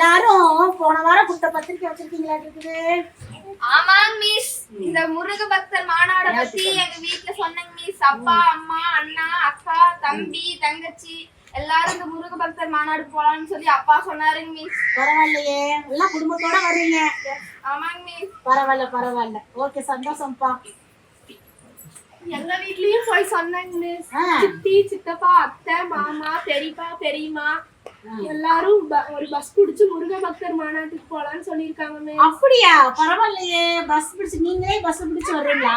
இன்னும் போன வாரம் கொடுத்த பத்திரிக்கை வச்சிருக்கீங்களா இருக்குது? ஆமாங்க மிஸ். இந்த முருக பக்தர் மாநாட பத்தி எங்க வீட்ல சொன்னாங்க மிஸ். அப்பா அம்மா அண்ணா அக்கா தம்பி தங்கச்சி எல்லாரும் இந்த முருக பக்தர் மாநாடு போலாம்னு சொல்லி அப்பா சொன்னாருங்க மிஸ். பரவாயில்லையே. எல்லாம் குடும்பத்தோட வர்றீங்க. ஆமாங்க மிஸ். பரவாயில்ல பரவாயில்ல. ஓகே சந்தோஷம்ப்பா. எங்க வீட்லயும் போய் சொன்னாங்க மிஸ். சித்தி சித்தப்பா அத்தை மாமா பெரியப்பா பெரியம்மா எல்லாரும் ப- ஒரு பஸ் பிடிச்சு முருக பக்தர் மாநாட்டுக்கு போலாம்னு சொல்லியிருக்காங்க மிஸ் அப்படியா? பரவாயில்லையே. பஸ் பிடிச்சு நீங்களே பஸ் பிடிச்சு வர்றீங்களா?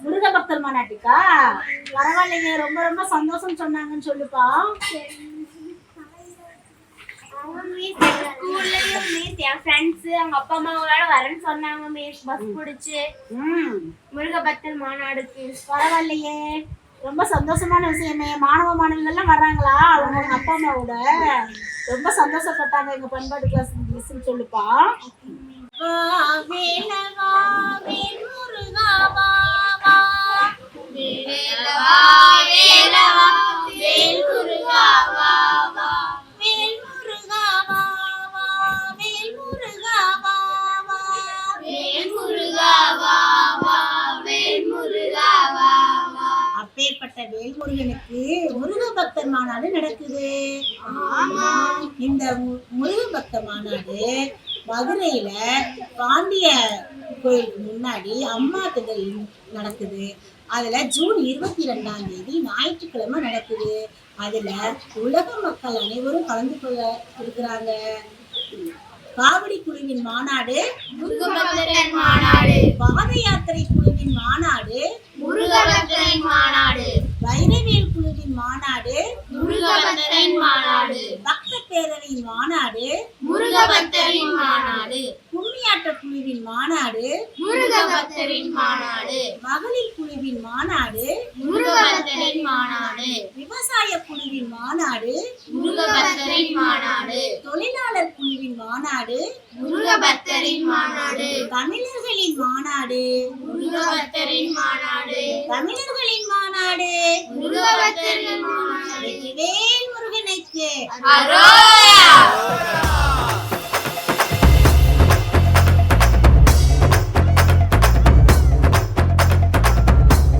முருக பக்தர் மாநாட்டுக்கா? பரவாயில்லையே. ரொம்ப ரொம்ப சந்தோஷம் சொன்னாங்கன்னு சொல்லுப்பா. ஸ்கூல்லயும் மிஸ் என் ஃப்ரெண்ட்ஸ் அவங்க அப்பா அம்மாவோட வரேன்னு சொன்னாங்க மிஸ் பஸ் பிடிச்சு முருகபக்தர் மாநாடுக்கு. பரவாயில்லையே. ரொம்ப சந்தோஷமான விஷயம் விஷயமே மாணவ மாணவிகள்லாம் வர்றாங்களா? அவங்க அவங்க அப்பா அம்மாவோட ரொம்ப சந்தோஷப்பட்டாங்க எங்க பண்பாடு கிளாஸ் மிஸ்ன்னு சொல்லுப்பா. அப்பேற்பட்ட வேல்முருகனுக்கு முருக பக்தர் மாநாடு நடக்குது. இந்த முருக பக்தர் மாநாடு மதுரையில பாண்டிய கோயிலுக்கு முன்னாடி அம்மா திடல் நடக்குது. அதுல ஜூன் இருபத்தி ரெண்டாம் தேதி ஞாயிற்றுக்கிழமை நடக்குது. அதுல உலக மக்கள் அனைவரும் கலந்து கொள்ள இருக்கிறாங்க. காவடி குழுவின் மாநாடு. பாத யாத்திரை குழுவின் மாநாடு முருகபக்தரின் மாநாடு வைரவேல் குழுவின் மாநாடு. முருகபக்தரின் மாநாடு. பக்த பேரவையின் மாநாடு. முருகபக்தரின் மாநாடு. கும்மியாட்ட குழுவின் மாநாடு. முருகபக்தரின் மாநாடு. மகளிர் குழுவின் மாநாடு. முருகபக்தரின் மாநாடு. விவசாய குழுவின் மாநாடு. முருகபக்தரின் மாநாடு. தொழிலாளர் குழுவின் மாநாடு. முருகபக்தரின் மாநாடு. தமிழர்களின் மாநாடு. முருகபக்தரின் மாநாடு. தமிழர்களின் மாநாடு. முருகனுக்கு.